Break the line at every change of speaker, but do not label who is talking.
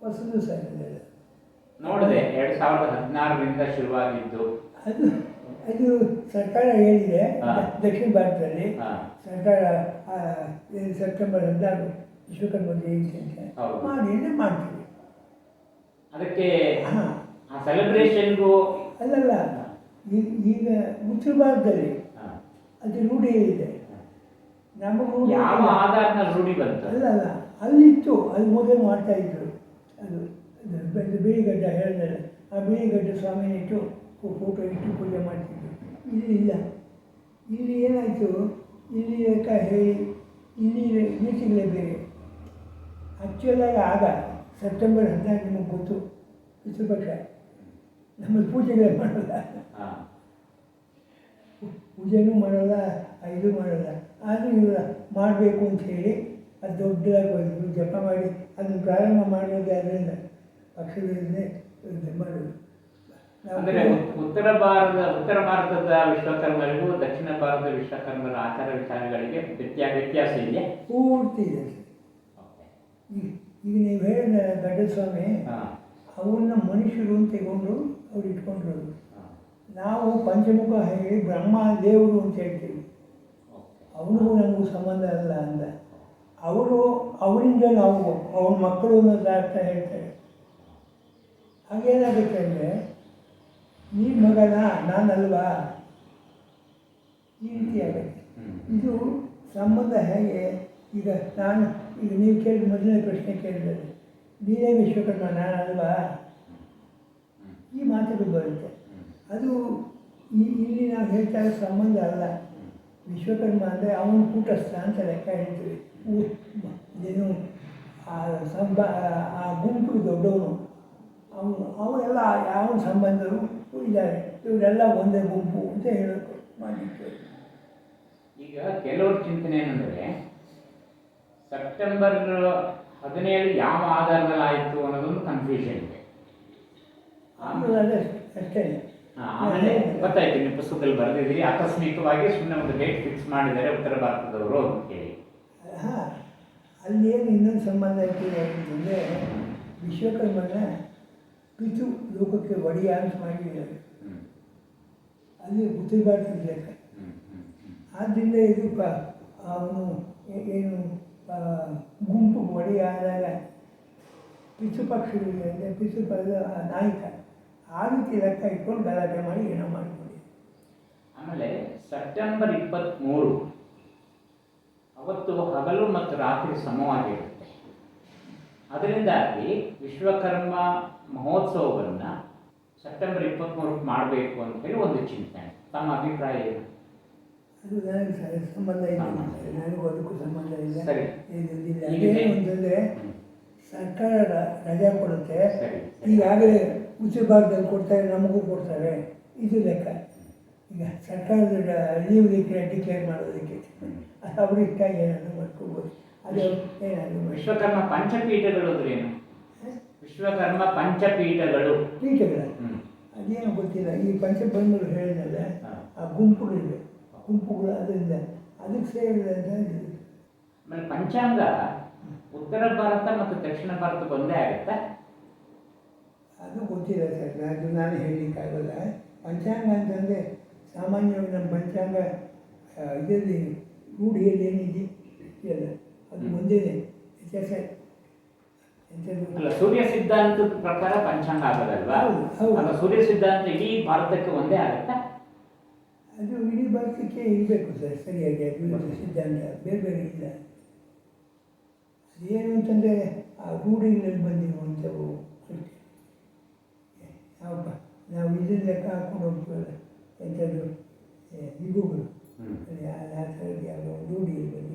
ಹೊಸದು ಸರ್.
ನೋಡಿದೆ ಎರಡು ಸಾವಿರದ ಹದಿನಾರರಿಂದ ಶುರುವಾಗಿದ್ದು.
ಅದು ಅದು ಸರ್ಕಾರ ಹೇಳಿದೆ ದಕ್ಷಿಣ ಭಾರತದಲ್ಲಿ. ಸರ್ಕಾರ ಸೆಪ್ಟೆಂಬರ್ ಹದಿನಾರು ವಿಶ್ವಕರ್ಮ ಜಯಂತಿ ಅಂತ
ಹೌದು.
ಮಾಡಿ ಅಂದ್ರೆ ಮಾಡ್ತೀವಿ.
ಅದಕ್ಕೆ ಸೆಲೆಬ್ರೇಷನ್ಗೂ
ಅಲ್ಲಲ್ಲ ಈಗ ಈಗ ಉತ್ತರ ಭಾರತದಲ್ಲಿ ಅದು ರೂಢಿ ಇದೆ. ನಮಗೂ
ಯಾವ ಆಧಾರದ ರೂಢಿ ಬಂತು?
ಅಲ್ಲ ಅಲ್ಲ ಅಲ್ಲಿತ್ತು ಅಲ್ಲಿ ಮೊದಲು ಮಾಡ್ತಾ ಇದ್ರು. ಅದು ಬಿಳಿಗಡ್ಡ ಹೇಳಿದ್ರೆ ಆ ಬಿಳಿಗಡ್ಡ ಸ್ವಾಮಿನ ಇಟ್ಟು ಫೋಟೋ ಇಟ್ಟು ಪೂಜೆ ಮಾಡ್ತಿದ್ರು. ಇಲ್ಲಿ ಇಲ್ಲ. ಇಲ್ಲಿ ಏನಾಯಿತು? ಇಲ್ಲಿ ಲೆಕ್ಕ ಹೇಳಿ ಇಲ್ಲಿ ಮೀಟಿಂಗ್ಲೇ ಬೇರೆ. ಆ್ಯಕ್ಚುಲಾಗಿ ಆಗ ಸೆಪ್ಟೆಂಬರ್ ಹದಿನಾಲ್ಕು ನಿಮಗೆ ಗೊತ್ತು. ಪಿತೃಪಕ್ಷ ನಮ್ಮಲ್ಲಿ ಪೂಜೆಗಳೇ ಮಾಡೋಲ್ಲ. ಪೂಜೆನೂ ಮಾಡಲ್ಲ ಇದು ಮಾಡಲ್ಲ. ಆದರೂ ಇವರ ಮಾಡಬೇಕು ಅಂತ ಹೇಳಿ ಅದು ದೊಡ್ಡದಾಗಿ ಜಪ ಮಾಡಿ ಅದನ್ನು ಪ್ರಾರಂಭ ಮಾಡೋದು ಅದರಿಂದ ಇದು ಮಾಡೋದು
ಅಂದರೆ ಉತ್ತರ ಭಾರತ ಉತ್ತರ ಭಾರತದ ವಿಶ್ವಕರ್ಮರಿಗೂ ದಕ್ಷಿಣ ಭಾರತದ ವಿಶ್ವಕರ್ಮರ ಆಚಾರ ವಿಚಾರಗಳಿಗೆ ವ್ಯತ್ಯಾಸ ವ್ಯತ್ಯಾಸ ಇದೆ?
ಪೂರ್ತಿ ಇದೆ. ಈಗ ನೀವು ಹೇಳಿದ ಗಡ್ಡ ಸ್ವಾಮಿ
ಹಾ.
ಅವನ್ನ ಮನುಷ್ಯರು ಅಂತ ತಗೊಂಡು ಅವ್ರು
ಇಟ್ಕೊಂಡ್ರು
ನಾವು ಪಂಚಮುಖ ಹೇಳಿ ಬ್ರಹ್ಮ ದೇವರು ಅಂತ ಹೇಳ್ತೀವಿ. ಅವನಿಗೂ ನಮಗೂ ಸಂಬಂಧ ಅಲ್ಲ ಅಂದ. ಅವರು ಅವರಿಂದ ನಾವು ಅವನ ಮಕ್ಕಳು ಅನ್ನೋದು ಅರ್ಥ ಹೇಳ್ತಾರೆ. ಹಾಗೇನಾಗುತ್ತೆ ಅಂದರೆ ನೀನು ಮಗನ ನಾನಲ್ವಾ? ಈ ರೀತಿ ಆಗುತ್ತೆ. ಇದು ಸಂಬಂಧ ಹೇಗೆ? ಈಗ ನಾನು ಈಗ ನೀವು ಕೇಳಿದ ಮೊದಲನೇ ಪ್ರಶ್ನೆ ಕೇಳಿದರೆ ನೀನೇ ವಿಶ್ವಕರ್ಮ ನಾನಲ್ವಾ? ಈ ಮಾತುಗಳು ಬರುತ್ತೆ. ಅದು ಈ ಇಲ್ಲಿ ನಾವು ಹೇಳ್ತಾ ಇರೋ ಸಂಬಂಧ ಅಲ್ಲ. ವಿಶ್ವಕರ್ಮ ಅಂದರೆ ಅವನು ಕೂಟಸ್ಥ ಅಂತ ಲೆಕ್ಕ ಹೇಳ್ತೀವಿ. ಏನು ಆ ಸಂಬ ಆ ಗುಂಪು ದೊಡ್ಡವನು. ಅವನು ಅವರೆಲ್ಲ ಯಾವ ಸಂಬಂಧರು ಇದ್ದಾರೆ. ಇವರೆಲ್ಲ ಒಂದೇ ಗುಂಪು ಅಂತ ಹೇಳಬೇಕು ಮಾಡಿತ್ತು
ಈಗ ಕೆಲವರ ಚಿಂತನೆ ಏನಂದರೆ ಸೆಪ್ಟೆಂಬರ್ ಹದಿನೇಳು ಯಾವ ಆಧಾರದಲ್ಲಿ ಆಯಿತು ಅನ್ನೋದೊಂದು ಕನ್ಫ್ಯೂಷನ್ ಇದೆ.
ಆಮೇಲೆ ಅಷ್ಟೇ.
ಆಮೇಲೆ ಗೊತ್ತಾಯ್ತು ನೀವು ಪುಸ್ತಕದಲ್ಲಿ ಬರೆದಿದ್ದೀರಿ. ಆಕಸ್ಮಿಕವಾಗಿ ಸುಮ್ಮನೆ ಒಂದು ಡೇಟ್ ಫಿಕ್ಸ್ ಮಾಡಿದ್ದಾರೆ ಉತ್ತರ ಭಾರತದವರು ಅಂತ ಹೇಳಿ
ಅಲ್ಲಿ ಏನು ಇನ್ನೊಂದು ಸಂಬಂಧ ಐತಿದೆ ಅಂತಂದರೆ ವಿಶ್ವಕರ್ಮನ ಪಿತು ಲೋಕಕ್ಕೆ ಒಡೆಯ ಅಂತ ಮಾಡಿದ್ದಾರೆ
ಹೇಳಿದರು.
ಅಲ್ಲಿ ಉತ್ತರ ಭಾರತದ ಲೆಕ್ಕ. ಆದ್ದರಿಂದ ಇದು ಪ ಅವನು ಏನು ಗುಂಪು ಒಡೆಯ ಆದಾಗ ಪಿತೃಪಕ್ಷಗಳಿಗೆ ಅಂದರೆ ಪಿತೃಪದ ನಾಯಕ. ಆ ರೀತಿ ಲೆಕ್ಕ ಇಟ್ಕೊಂಡು ಗಲಾಟೆ ಮಾಡಿ ಏನೋ ಮಾಡ್ಕೊಂಡು
ಆಮೇಲೆ ಸೆಪ್ಟೆಂಬರ್ ಇಪ್ಪತ್ತ್ಮೂರು ಅವತ್ತು ಹಗಲು ಮತ್ತು ರಾತ್ರಿ ಸಮವಾಗಿರುತ್ತೆ. ಅದರಿಂದಾಗಿ ವಿಶ್ವಕರ್ಮ ಮಹೋತ್ಸವವನ್ನು ಸೆಪ್ಟೆಂಬರ್ ಇಪ್ಪತ್ತ್ಮೂರಕ್ಕೆ ಮಾಡಬೇಕು ಅಂತ ಹೇಳಿ ಒಂದು ಚಿಂತನೆ. ತಮ್ಮ ಅಭಿಪ್ರಾಯ ಏನು?
ಅದು ನನಗೆ ಸಂಬಂಧ ಇಲ್ಲ. ನನಗೂ ಅದಕ್ಕೂ ಸಂಬಂಧ ಇಲ್ಲ.
ಸರಿ. ಸರ್ಕಾರ
ರಜೆ ಕೊಡುತ್ತೆ. ಈಗಾಗಲೇ ಉತ್ತರ ಭಾಗದಲ್ಲಿ ಕೊಡ್ತಾರೆ ನಮಗೂ ಕೊಡ್ತಾರೆ. ಇದು ಲೆಕ್ಕ. ಈಗ ಸರ್ಕಾರದ ಲೀವ್ ಡಿಕ್ಲೇರ್ ಮಾಡೋದಕ್ಕೆ ಅದು ಅವ್ರ ಇಷ್ಟ ಏನಾದರೂ ಮಾಡ್ಕೋಬೋದು. ಅದು ಏನಾದರೂ
ವಿಶ್ವಕರ್ಮ ಪಂಚಪೀಠಗಳು ಏನು? ವಿಶ್ವಕರ್ಮ ಪಂಚಪೀಠಗಳು.
ಪೀಠಗಳ. ಅದೇನು ಗೊತ್ತಿಲ್ಲ. ಈ ಪಂಚಬಂಧುಗಳು
ಹೇಳಿದಲ್ಲ.
ಆ ಗುಂಪುಗಳಿವೆ ಗುಂಪುಗಳು ಅದರಿಂದ ಅದಕ್ಕೆ ಸೇರಿದ
ಪಂಚಾಂಗ ಉತ್ತರ ಭಾರತ ಮತ್ತು ದಕ್ಷಿಣ ಭಾರತ ಒಂದೇ ಆಗುತ್ತೆ.
ಅದು ಗೊತ್ತಿಲ್ಲ ಸರ್ ಅದು ನಾನು ಹೇಳಲಿಕ್ಕಾಗಲ್ಲ. ಪಂಚಾಂಗ ಅಂತಂದರೆ ಸಾಮಾನ್ಯವಾಗಿ ನಮ್ಮ ಪಂಚಾಂಗ ಇದರಲ್ಲಿ ರೂಢಿಯಲ್ಲಿ ಏನಿದೆ? ಇಲ್ಲ ಅದು ಒಂದೇನೆ ವ್ಯತ್ಯಾಸ.
ಅಲ್ಲ ಸೂರ್ಯ ಸಿದ್ಧಾಂತದ ಪ್ರಕಾರ ಪಂಚಾಂಗ ಆಗೋದಲ್ವಾ?
ಹೌದು.
ಸೂರ್ಯ ಸಿದ್ಧಾಂತ ಇಡೀ ಭಾರತಕ್ಕೆ ಒಂದೇ ಆಗುತ್ತಾ?
ಅದು ಇಡೀ ಭಾರತಕ್ಕೆ ಇರಬೇಕು ಸರ್ ಸರಿಯಾಗಿ ಅದು ಸಿದ್ಧಾಂತ ಬೇರೆ ಬೇರೆ ಇಲ್ಲ. ಅದೇನು ಅಂತಂದರೆ ಆ ರೂಢಿಗಳಲ್ಲಿ ಬಂದಿರುವಂಥವು ಯಾವಪ್ಪ ನಾವು ಇದನ್ನು ಲೆಕ್ಕ ಹಾಕೊಂಡು ಹೋಗ್ತೀವಲ್ಲ ಎಂಥದ್ದು ಏ, ಯಾವ ಆ ಥರದ್ದು ಯಾವುದೋ ರೂಢಿಯಲ್ಲಿ ಬಂದಿದೆ